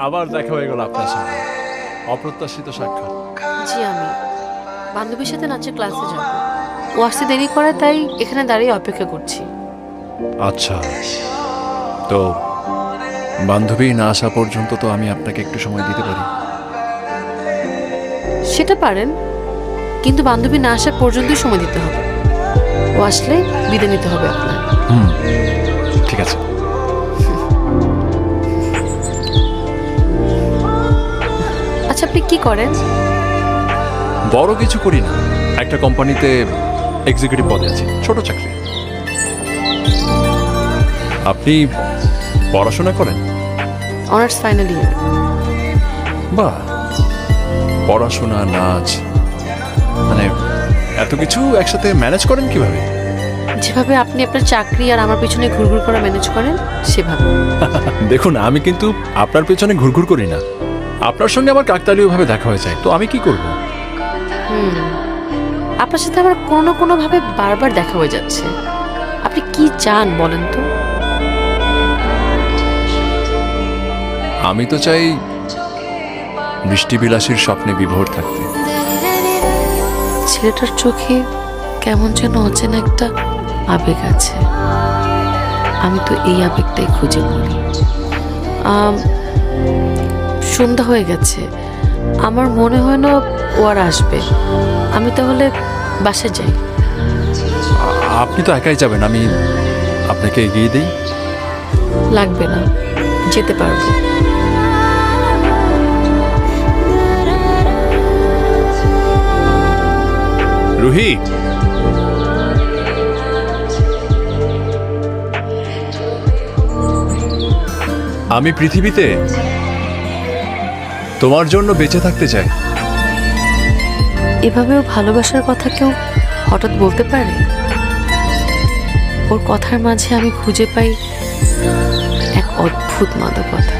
আবার দেখা হয়ে গেল আপনার সাথে অপ্রত্যাশিত সাক্ষাৎ। জি আমি। বান্ধবীর সাথে নাচের ক্লাসে যাব। ও আসতে দেরি করে তাই এখানে দাঁড়িয়ে অপেক্ষা করছি। আচ্ছা। তো বান্ধবী না আসা পর্যন্ত তো আমি আপনাকে একটু সময় দিতে পারি? সেটা পারেন কিন্তু বান্ধবী না আসা পর্যন্তই সময় দিতে হবে। ও আসলে বিদায় নিতে হবে আপনার। হুম। ঠিক আছে। আপনি কি করেন? বড় কিছু করি না। একটা কোম্পানিতে এক্সিকিউটিভ পদে আছি ছোট চাকরি। আপনি পড়াশোনা করেন? Honours final year. বাহ পড়াশোনা নাচ মানে এত কিছু একসাথে ম্যানেজ করেন কীভাবে? যেভাবে আপনি আপনার চাকরি আর আমার পিছনে ঘুরঘুর করে ম্যানেজ করেন সেভাবে। দেখুন আমি কিন্তু আপনার পেছনে ঘুরঘুর করি না। আপনার সঙ্গে আমার কাকতালীয়ভাবে দেখা হয়ে যায় তো আমি কি করব? হুম আপনার সাথে আমার কোনো না কোনোভাবে বারবার দেখা হয়ে যাচ্ছে। আপনি কি চান বলেন তো? আমি তো চাই বৃষ্টিবিলাসীর স্বপ্নে বিভোর থাকতে। ছেলেটার চোখে কেমন যেন অচেনা একটা আবেগ আছে। আমি তো এই আবেগটাই খুঁজে পড়ি সন্ধ্যা হয়ে গেছে। আমার মনে হয় না ও আর আসবে। আমি তাহলে বাসায় যাই। আপনি তো একাই যাবেন আমি আপনাকে এগিয়ে দিই। লাগবে না যেতে পারব। রুহি। আমি পৃথিবীতে তোমার জন্য বেঁচে থাকতে চাই। এভাবেও ভালোবাসার কথা কেউ হঠাৎ বলতে পারে? ওর কথার মাঝে আমি খুঁজে পাই এক অদ্ভুত মাদকতা।